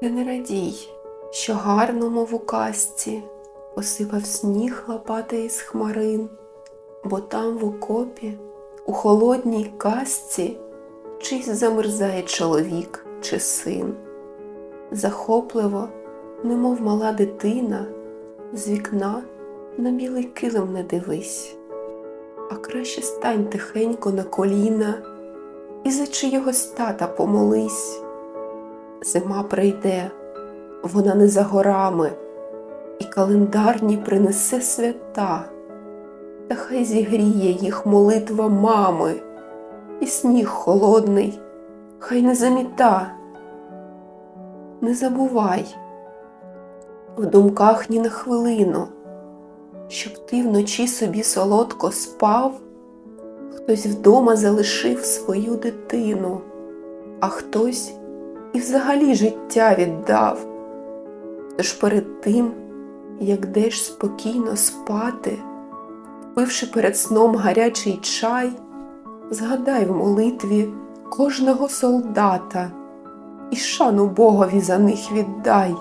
Ти не радій, що гарно, мов у казці, посипав сніг лопати із хмарин, бо там в окопі, у холодній казці, чийсь замерзає чоловік чи син. Захопливо, немов мала дитина, з вікна на білий килим не дивись, а краще стань тихенько на коліна і за чийогось тата помолись. Зима прийде, вона не за горами, і календарні принесе свята, та хай зігріє їх молитва мами, і сніг холодний, хай не заміта. Не забувай в думках ні на хвилину, щоб ти вночі собі солодко спав, хтось вдома залишив свою дитину, а хтось і взагалі життя віддав. Тож перед тим, як деш спокійно спати, пивши перед сном гарячий чай, згадай в молитві кожного солдата і шану Богові за них віддай.